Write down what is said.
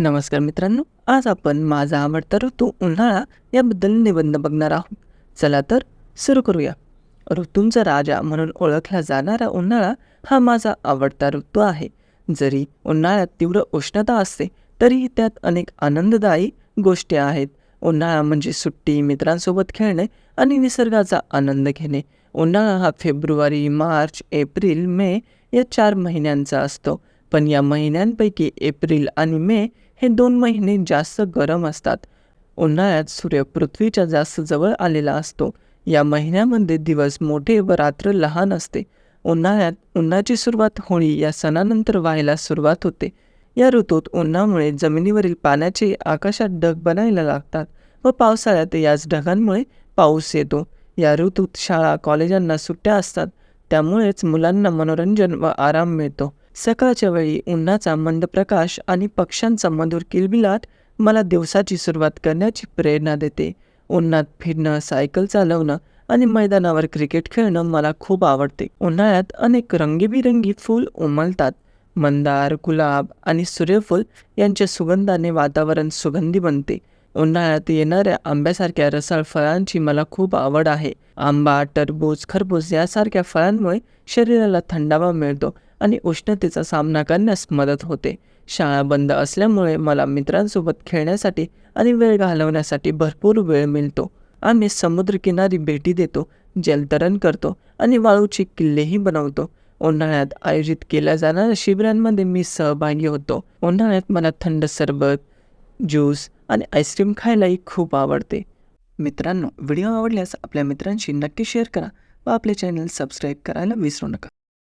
नमस्कार मित्रांनो आज आपण माझा आवडता ऋतू उन्हाळा याबद्दल निबंध बघणार आहोत. चला तर सुरू करूया. ऋतूंचा राजा म्हणून ओळखला जाणारा उन्हाळा हा माझा आवडता ऋतू आहे. जरी उन्हाळ्यात तीव्र उष्णता असते तरीही त्यात अनेक आनंददायी गोष्टी आहेत. उन्हाळा म्हणजे सुट्टी मित्रांसोबत खेळणे आणि निसर्गाचा आनंद घेणे. उन्हाळा हा फेब्रुवारी मार्च एप्रिल मे या चार महिन्यांचा असतो. पण या महिन्यांपैकी एप्रिल आणि मे हे दोन महिने जास्त गरम असतात. उन्हाळ्यात सूर्य पृथ्वीच्या जास्त जवळ आलेला असतो. या महिन्यामध्ये दिवस मोठे व रात्र लहान असते. उन्हाळ्यात उन्हाची सुरुवात होळी या सणानंतर व्हायला सुरुवात होते. या ऋतूत उन्हामुळे जमिनीवरील पाण्याचे आकाशात ढग बनायला लागतात व पावसाळ्यात याच ढगांमुळे पाऊस येतो. या ऋतूत शाळा कॉलेजांना सुट्ट्या असतात. त्यामुळेच मुलांना मनोरंजन व आराम मिळतो. सकाळच्या वेळी उन्हाचा मंद प्रकाश आणि पक्ष्यांचा मधुर किलबिलाट मला दिवसाची सुरुवात करण्याची प्रेरणा देते. उन्हात फिरणं सायकल चालवणं आणि मैदानावर क्रिकेट खेळणं मला खूप आवडते. उन्हाळ्यात अनेक रंगीबिरंगी फूल उमलतात. मंदार गुलाब आणि सूर्यफूल यांच्या सुगंधाने वातावरण सुगंधी बनते. उन्हाळ्यात येणाऱ्या आंब्यासारख्या रसाळ फळांची मला खूप आवड आहे. आंबा टरबूज खरबूज यासारख्या फळांमुळे शरीराला थंडावा मिळतो आणि उष्णतेचा सामना करण्यास मदत होते. शाळा बंद असल्यामुळे मला मित्रांसोबत खेळण्यासाठी आणि वेळ घालवण्यासाठी भरपूर वेळ मिळतो. आम्ही समुद्रकिनारी भेटी देतो जलतरण करतो आणि वाळूचे किल्लेही बनवतो. उन्हाळ्यात आयोजित केल्या जाणाऱ्या शिबिरांमध्ये मी सहभागी होतो. उन्हाळ्यात मला थंड सरबत ज्यूस आणि आईस्क्रीम खायलाही खूप आवडते. मित्रांनो व्हिडिओ आवडल्यास आपल्या मित्रांशी नक्की शेअर करा व आपले चॅनल सबस्क्राईब करायला विसरू नका.